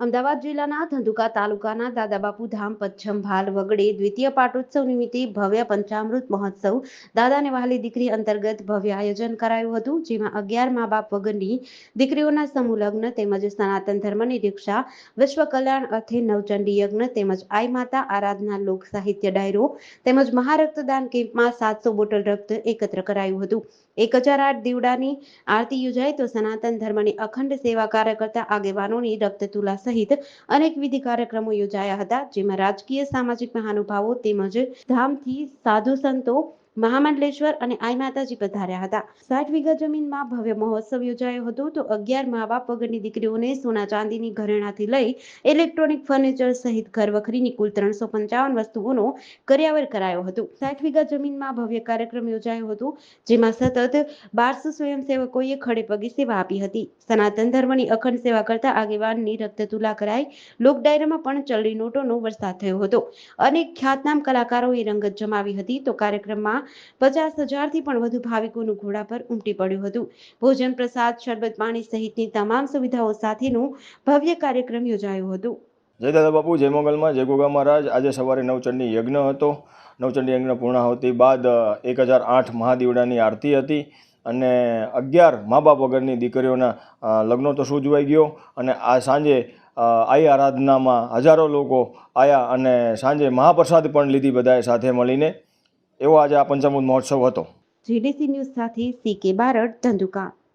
અમદાવાદ જિલ્લાના ધંધુકા તાલુકાના દાદાબાપુ ધામ, પચ્છમ ભાલ વગડે દ્વિતીય પાટોત્સવ નિમિત્તે ભવ્ય પંચામૃત મહોત્સવ દાદાને વહાલી દીકરી અંતર્ગત ભવ્ય આયોજન કરાયું હતું, જેમાં અગિયાર મા બાપ વગરની દીકરીઓના સમૂહ લગ્ન તેમજ સનાતન ધર્મની દીક્ષા વિશ્વ કલ્યાણ અર્થે નવચંડી યજ્ઞ તેમજ આઈ માતા આરાધના લોક સાહિત્ય ડાયરો તેમજ મહારક્તદાન કેમ્પમાં સાતસો બોટલ રક્ત એકત્ર કરાયું હતું. એક હજાર આઠ દીવડાની આરતી યોજાઈ તો સનાતન ધર્મની અખંડ સેવા કાર્ય કરતા આગેવાનોની રક્ત તુલા સહિત અનેક વિધિ કાર્યક્રમો યોજાયા હતા જેમાં રાજકીય સામાજિક મહાનુભાવો તેમજ ધામથી સાધુ સંતો મહામંડલેશ્વર અને આઈ માતાજી પધાર્યા હતા. સાઠ વીઘા જમીનમાં ભવ્ય મહોત્સવ યોજાયો હતો તો અગિયાર મા બાપ વગરની દીકરીઓને સોના ચાંદીની ઘરેણાથી લઈ ઇલેક્ટ્રોનિક ફર્નિચર સહિત ઘર વખરીની કુલ ત્રણસો પંચાવન વસ્તુઓનો કર્યાવર કરાયો હતો. સાઠ વીઘા જમીનમાં ભવ્ય કાર્યક્રમ યોજાયો હતો, જેમાં સતત બારસો સ્વયંસેવકોએ ખડે પગે સેવા આપી હતી. સનાતન ધર્મની અખંડ સેવા કરતા આગેવાનની રક્તતુલા કરાઈ લોક ડાયરામાં પણ ચલણી નોટોનો વરસાદ થયો હતો. અનેક ખ્યાતનામ કલાકારોએ રંગત જમાવી હતી તો કાર્યક્રમમાં પચાસ હજારથી પણ વધુ ભાવિકોનું ઘોડા પર ઉમટી પડ્યું હતું. ભોજન, પ્રસાદ, શરબત, પાણી સહિતની તમામ સુવિધાઓ સાથેનું ભવ્ય કાર્યક્રમ યોજાયો હતો. જય દાદા બાપુ, જય મંગલમાં, જય ગોગા મહારાજ. આજે સવારે નવચંડી યજ્ઞ હતો. નવચંડી યજ્ઞ પૂર્ણાહુતિ બાદ એક હજાર આઠ મહાદીવડાની આરતી હતી અને અગિયાર મા બાપ વગરની દીકરીઓના લગ્નો તો સૂજવાઈ ગયો અને આ સાંજે આઈ આરાધનામાં હજારો લોકો આવ્યા અને સાંજે મહાપ્રસાદ પણ લીધી બધાએ સાથે મળીને. એવો આજે આ પંચામૃત મહોત્સવ હતો. જીડીસી ન્યૂઝ સાથે સી કે બારડ ધંધુકા.